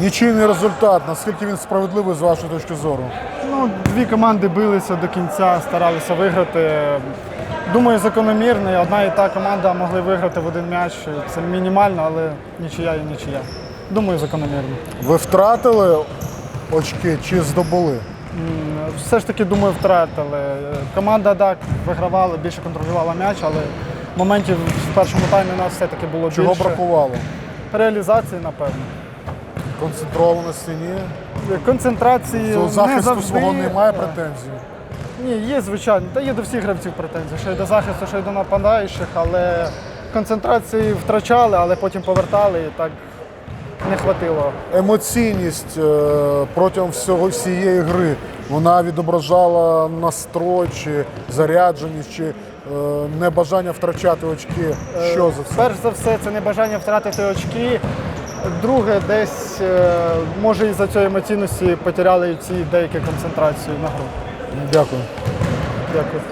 Нічийний результат, наскільки він справедливий з вашої точки зору? Ну, дві команди билися до кінця, старалися виграти. Думаю, закономірний. Одна і та команда могли виграти в один м'яч. Це мінімально, але нічия і нічия. Думаю, закономірно. Ви втратили очки чи здобули? Все ж таки, думаю, втратили. Команда так вигравала, більше контролювала м'яч, але моментів в першому таймі у нас все-таки було Чого більше. бракувало? Реалізації, напевно. Концентрованості ні? Концентрації До не захисту завжди. свого немає Е, претензій. Ні, є, звичайно. Та є до всіх гравців претензії, що й до захисту, що й до нападаючих, але концентрації втрачали, але потім повертали і так не хватило. Емоційність е, протягом всього всієї гри вона відображала настрой чи зарядженість, чи е, небажання втрачати очки. Що за це? Перш за все, це не бажання втратити очки. Друге, десь е, може із-за цієї емоційності потеряли ці деякі концентрації на гру. Дякую. Дякую.